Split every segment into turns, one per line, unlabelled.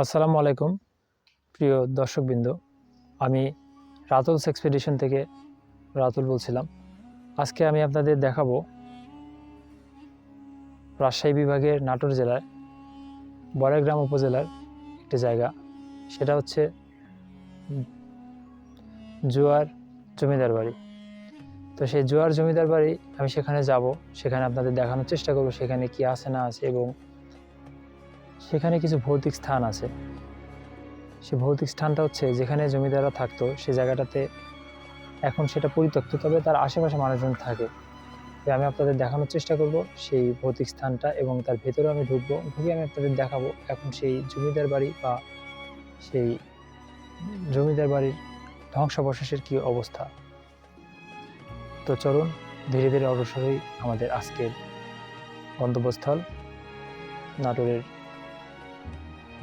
আসসালামু আলাইকুম, প্রিয় দর্শকবৃন্দ। আমি রাতুলস এক্সপেডিশন থেকে রাতুল বলছিলাম। আজকে আমি আপনাদের দেখাবো রাজশাহী বিভাগের নাটোর জেলার বড়াইগ্রাম উপজেলার একটি জায়গা। সেটা হচ্ছে জুয়ার জমিদার বাড়ি। তো সেই জুয়ার জমিদার বাড়ি আমি সেখানে যাব, সেখানে আপনাদের দেখানোর চেষ্টা করব সেখানে কি আছে না আছে এবং সেখানে কিছু ভৌতিক স্থান আছে। সে ভৌতিক স্থানটা হচ্ছে যেখানে জমিদাররা থাকতো, সে জায়গাটাতে এখন সেটা পরিত্যক্ত, তবে তার আশেপাশে মানুষজন থাকে। আমি আপনাদের দেখানোর চেষ্টা করব সেই ভৌতিক স্থানটা এবং তার ভেতরে আমি ঢুকবো, ঢুকে আমি আপনাদের দেখাবো এখন সেই জমিদার বাড়ি বা সেই জমিদার বাড়ির ধ্বংসাবশেষের কী অবস্থা। তো চলুন, ধীরে ধীরে অগ্রসরই আমাদের আজকের গন্তব্যস্থল, নাটোরের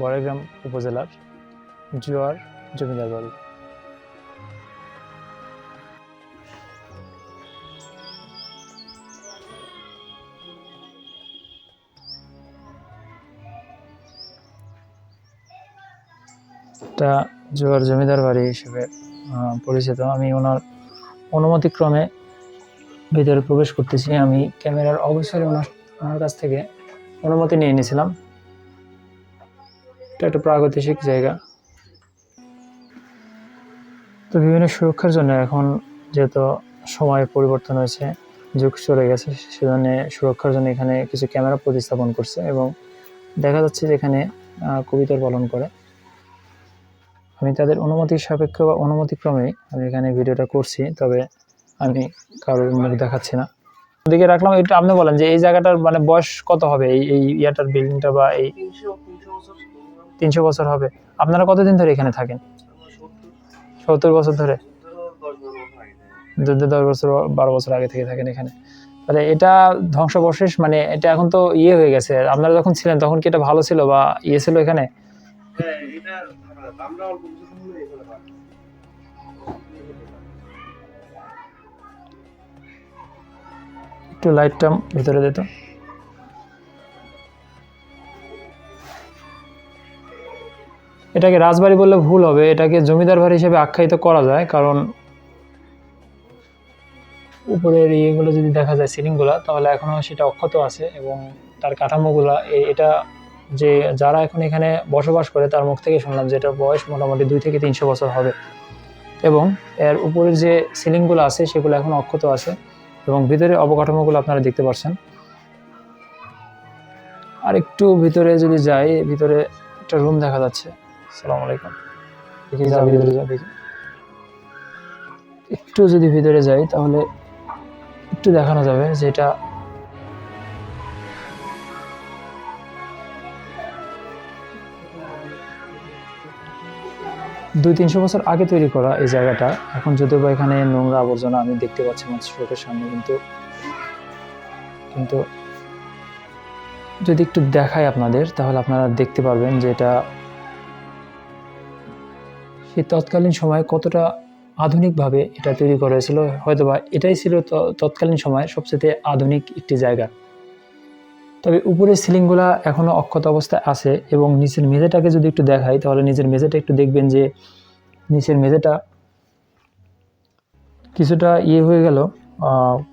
বড়াইগ্রাম উপজেলার জুয়ার জমিদার বাড়ি। এটা জুয়ার জমিদার বাড়ি হিসেবে পরিচিত। আমি ওনার অনুমতিক্রমে ভিতরে প্রবেশ করতেছি। আমি ক্যামেরার অবসরে ওনার ওনার কাছ থেকে অনুমতি নিয়ে নিয়েছিলাম। এটা একটা প্রাগৈতিহাসিক জায়গা। তো বিভিন্ন সুরক্ষার জন্য এখন যেহেতু সময় পরিবর্তন হয়েছে, যুগ চলে গেছে, সেজন্য সুরক্ষার জন্য এখানে কিছু ক্যামেরা প্রতিস্থাপন করছে এবং দেখা যাচ্ছে যে এখানে কবিতর পালন করে। আমি তাদের অনুমতি সাপেক্ষ বা অনুমতিক্রমে আমি এখানে ভিডিওটা করছি, তবে আমি কারোর মুখ দেখাচ্ছি না। ওদিকে রাখলাম এটা আপনি বলেন যে এই জায়গাটার মানে বয়স কত হবে? এই এই ইয়াটার বিল্ডিংটা বা এই
তিনশো বছর
হবে। আপনারা কতদিন ধরে এখানে থাকেন? সত্তর বছর ধরে? দশ বছর, বারো বছর আগে থেকে থাকেন এখানে। তাহলে এটা ধ্বংসাবশেষ মানে এটা এখন তো ইয়ে হয়ে গেছে। আপনারা যখন ছিলেন, তখন কি এটা ভালো ছিল বা ইয়ে ছিল এখানে। একটু লাইটটা ভিতরে দিত এটাকে রাজবাড়ি বললে ভুল হবে, এটাকে জমিদার বাড়ি হিসেবে আখ্যায়িত করা যায়, কারণ উপরের ইয়েগুলো যদি দেখা যায় সিলিংগুলো, তাহলে এখনও সেটা অক্ষত আছে এবং তার কাঠামোগুলো এটা যে যারা এখন এখানে বসবাস করে, তার মুখ থেকে শুনলাম যে এটার বয়স মোটামুটি দুই থেকে তিনশো বছর হবে। এবং এর উপরের যে সিলিংগুলো আছে, সেগুলো এখন অক্ষত আছে এবং ভিতরে অবকাঠামোগুলো আপনারা দেখতে পাচ্ছেন আর একটু ভিতরে যদি যাই, ভিতরে একটা রুম দেখা যাচ্ছে। সালাম আলাইকুম। একটু যদি ভিতরে যাই তাহলে একটু দেখানো যাবে যে এটা দুই তিনশো বছর আগে তৈরি করা এই জায়গাটা। এখন যদিও বা এখানে নোংরা আবর্জনা আমি দেখতে পাচ্ছি আমার চোখের সামনে কিন্তু কিন্তু যদি একটু দেখাই আপনাদের তাহলে আপনারা দেখতে পারবেন যে এটা সেই তৎকালীন সময়ে কতটা আধুনিকভাবে এটা তৈরি করা হয়েছিল, হয়তোবা এটাই ছিল তৎকালীন সময়ে সবচেয়ে আধুনিক একটি জায়গা। তবে উপরের সিলিংগুলা এখনও অক্ষত অবস্থায় আছে এবং নিচের মেঝেটাকে যদি একটু দেখাই, তাহলে নিচের মেঝেটা একটু দেখবেন যে নিচের মেঝেটা কিছুটা ইয়ে হয়ে গেল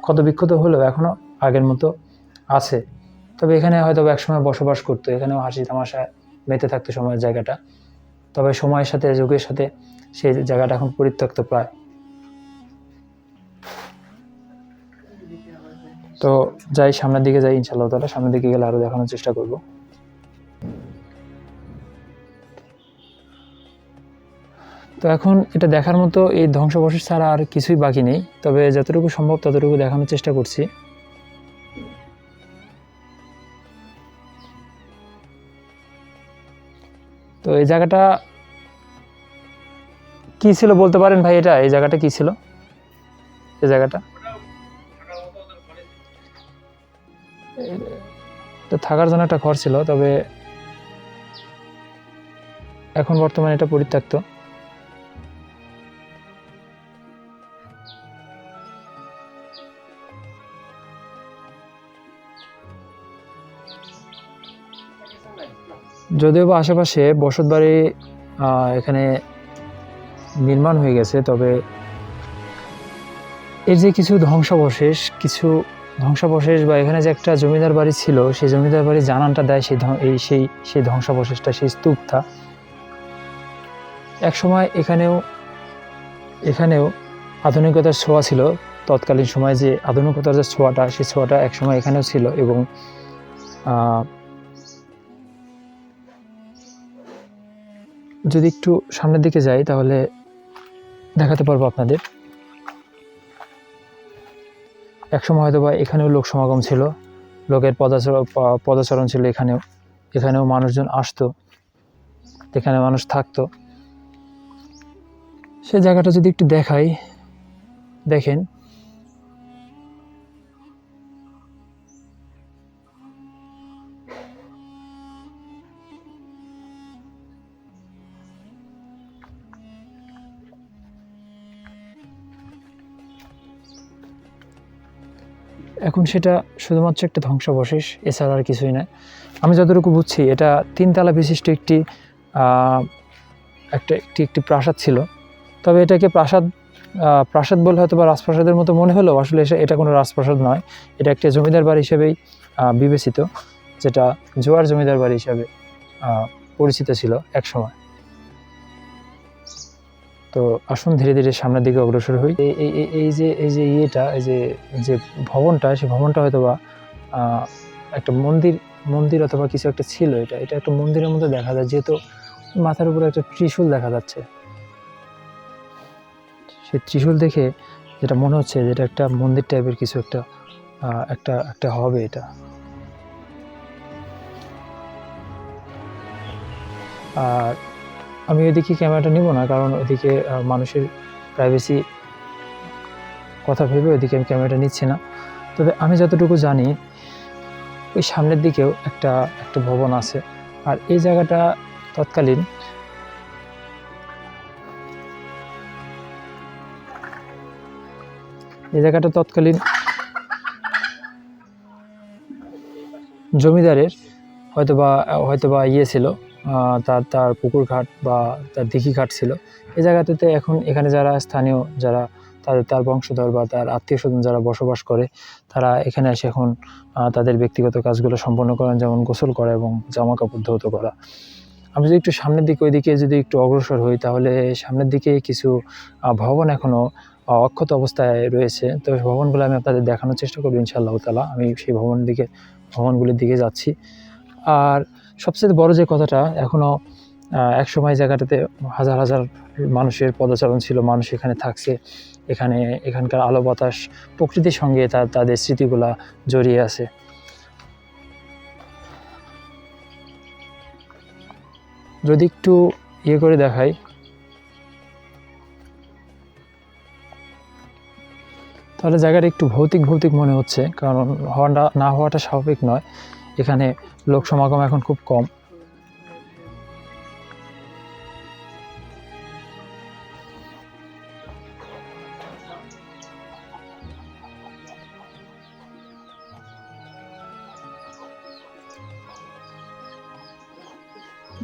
ক্ষত বিক্ষত হলেও এখনও আগের মতো আছে। তবে এখানে হয়তো একসময় বসবাস করতো, এখানেও হাসি তামাশায় মেতে থাকতো সময়ের জায়গাটা। তবে সময়ের সাথে, যুগের সাথে সেই জায়গাটা এখন পরিত্যক্ত প্রায়। তো যাই, সামনের দিকে যাই ইনশাল্লাহ তাহলে সামনের দিকে গেলে আরও দেখানোর চেষ্টা করব। তো এখন এটা দেখার মতো এই ধ্বংসবশেষ ছাড়া আর কিছুই বাকি নেই। তবে যতটুকু সম্ভব ততটুকু দেখানোর চেষ্টা করছি। তো এই জায়গাটা কি ছিল বলতে পারেন ভাই এটা? এই জায়গাটা কি ছিল? এই জায়গাটা? তো থাকার জন্য একটা ঘর ছিল, তবে এখন বর্তমানে এটা পরিত্যক্ত। যদিও বা আশেপাশে বসতবাড়ি এখানে নির্মাণ হয়ে গেছে, তবে এর যে কিছু ধ্বংসাবশেষ কিছু ধ্বংসাবশেষ বা এখানে যে একটা জমিদার বাড়ি ছিল, সেই জমিদার বাড়ির জানানটা দেয় সেই এই সেই সেই ধ্বংসাবশেষটা, সেই স্তূপটা। এক সময় এখানেও এখানেও আধুনিকতার ছোঁয়া ছিল। তৎকালীন সময়ে যে আধুনিকতার যে ছোঁয়াটা, সেই ছোঁয়াটা এক সময় এখানেও ছিল এবং যদি একটু সামনের দিকে যাই, তাহলে দেখাতে পারব আপনাদের। একসময় হয়তো বা এখানেও লোক সমাগম ছিল, লোকের পদাচরণ পদাচরণ ছিল এখানেও। এখানেও মানুষজন আসতো এখানে মানুষ থাকতো। সে জায়গাটা যদি একটু দেখাই, দেখেন সেটা শুধুমাত্র একটা ধ্বংসাবশেষ, এছাড়া আর কিছুই নয়। আমি যতটুকু বুঝছি, এটা তিনতলা বিশিষ্ট একটি একটা, একটি একটি প্রাসাদ ছিল। তবে এটাকে প্রাসাদ প্রাসাদ বলে হয়তো বা রাজপ্রাসাদের মতো মনে হলেও আসলে এটা কোনো রাজপ্রাসাদ নয়। এটা একটা জমিদার বাড়ি হিসেবেই বিবেচিত, যেটা জোয়ার জমিদার বাড়ি হিসাবে পরিচিত ছিল এক সময় তো আসুন ধীরে ধীরে সামনের দিকে অগ্রসর হই। এই, এই- যে, এই যে ইয়েটা, এই যে যে ভবনটা সেই ভবনটা হয়তো বা একটা মন্দির মন্দির অথবা কিছু একটা ছিল এটা। এটা একটা মন্দিরের মধ্যে দেখা যায়, যেহেতু মাথার উপরে একটা ত্রিশূল দেখা যাচ্ছে। সেই ত্রিশূল দেখে যেটা মনে হচ্ছে যেটা একটা মন্দির টাইপের কিছু একটা একটা একটা হবে এটা। আর আমি ওইদিকে ক্যামেরাটা নিব না, কারণ ওইদিকে মানুষের প্রাইভেসি কথা ভেবে ওইদিকে আমি ক্যামেরাটা নিচ্ছি না। তবে আমি যতটুকু জানি, ওই সামনের দিকেও একটা একটা ভবন আছে। আর এই জায়গাটা তৎকালীন এই জায়গাটা তৎকালীন জমিদারের, হয়তোবা হয়তোবা ইয়ে ছিল। তার তার পুকুর ঘাট বা তার দিঘি ঘাট ছিল। এই জায়গাটাতে এখন এখানে যারা স্থানীয়, যারা তাদের, তার বংশধর বা তার আত্মীয় স্বজন যারা বসবাস করে, তারা এখানে এসে এখন তাদের ব্যক্তিগত কাজগুলো সম্পন্ন করেন, যেমন গোসল করা এবং জামা কাপড় ধৌত করা। আমি যদি একটু সামনের দিকে, ওইদিকে যদি একটু অগ্রসর হই, তাহলে সামনের দিকে কিছু ভবন এখনও অক্ষত অবস্থায় রয়েছে। তো ভবনগুলো আমি আপনাদের দেখানোর চেষ্টা করব, ইনশাআল্লাহ তালা আমি সেই ভবনের দিকে, ভবনগুলির দিকে যাচ্ছি। আর সবচেয়ে বড় যে কথাটা এখনও এক সময় জায়গাটাতে হাজার হাজার মানুষের পদচারণ ছিল, মানুষ এখানে থাকছে, এখানে, এখানকার আলো বাতাস, প্রকৃতির সঙ্গে তার তাদের স্মৃতিগুলা জড়িয়ে আছে। যদি একটু ইয়ে করে দেখাই। তাহলে জায়গাটা একটু ভৌতিক ভৌতিক মনে হচ্ছে, কারণ হওয়াটা, না হওয়াটা স্বাভাবিক নয়। এখানে লোক সমাগম এখন খুব কম।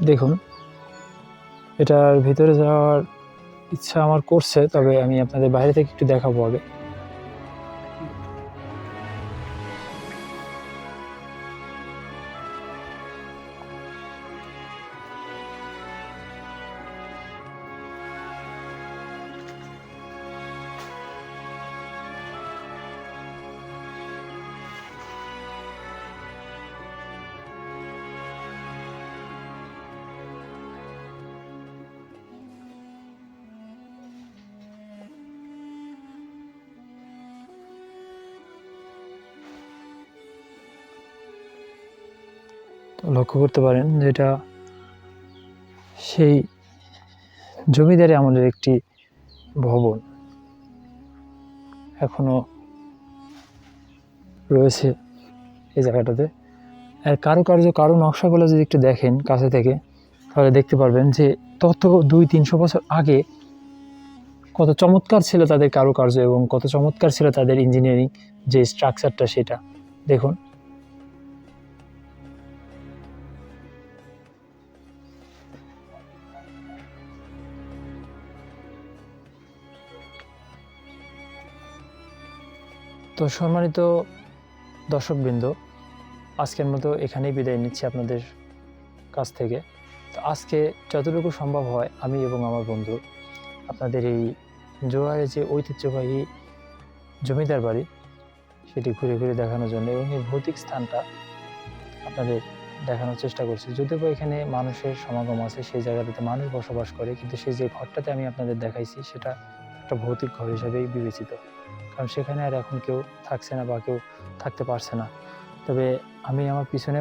দেখুন, এটার ভিতরে যাওয়ার ইচ্ছা আমার করছে, তবে আমি আপনাদের বাইরে থেকে একটু দেখাবো আগে। লক্ষ্য করতে পারেন যেটা সেই জমিদারি আমলের একটি ভবন। এখনও রয়েছে এই জায়গাটাতে। আর কারুকার্য, কারু নকশাগুলো যদি একটু দেখেন কাছে থেকে, তাহলে দেখতে পারবেন যে তত দুই, তিনশো বছর আগে কত চমৎকার ছিল তাদের কারুকার্য এবং কত চমৎকার ছিল তাদের ইঞ্জিনিয়ারিং যে স্ট্রাকচারটা সেটা। দেখুন। তো সম্মানিত দর্শকবৃন্দ, আজকের মতো এখানেই বিদায় নিচ্ছি আপনাদের কাছ থেকে। তো আজকে যতটুকু সম্ভব হয় আমি এবং আমার বন্ধু আপনাদের এই জোয়ারে যে ঐতিহ্যবাহী জমিদার বাড়ি, সেটি ঘুরে ঘুরে দেখানোর জন্য এবং এই ভৌতিক স্থানটা আপনাদের দেখানোর চেষ্টা করছি। যদিও এখানে মানুষের সমাগম আছে, সেই জায়গাটাতে মানুষ বসবাস করে, কিন্তু সেই যে ঘরটাতে আমি আপনাদের দেখাইছি, সেটা একটা ভৌতিক ঘর হিসাবেই বিবেচিত। কারণ সেখানে আর এখন কেউ থাকছে না বা কেউ থাকতে পারছে না। তবে আমি আমার পিছনে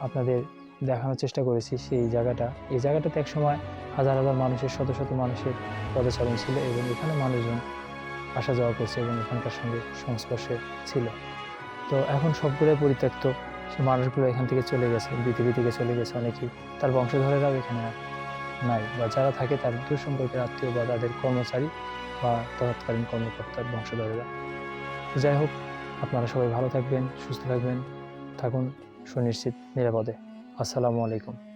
আপনাদের দেখানোর চেষ্টা করেছি সেই জায়গাটা। এই জায়গাটাতে একসময় হাজার হাজার মানুষের, শত শত মানুষের পদচারণ ছিল এবং এখানে মানুষজন আসা যাওয়া করছে এবং এখানকার সঙ্গে সংস্পর্শে ছিল। তো এখন সবগুলোই পরিত্যক্ত। সে মানুষগুলো এখান থেকে চলে গেছে, পৃথিবী থেকে চলে গেছে অনেকেই। তার বংশধরেরাও এখানে নাই বা যারা থাকে তার দূর সম্পর্কের আত্মীয় বা তাদের কর্মচারী বা তৎকালীন কর্মকর্তার বংশধরেরা। যাই হোক আপনারা সবাই ভালো থাকবেন, সুস্থ থাকবেন। থাকুন সুনিশ্চিত নিরাপদে। আসসালামু আলাইকুম।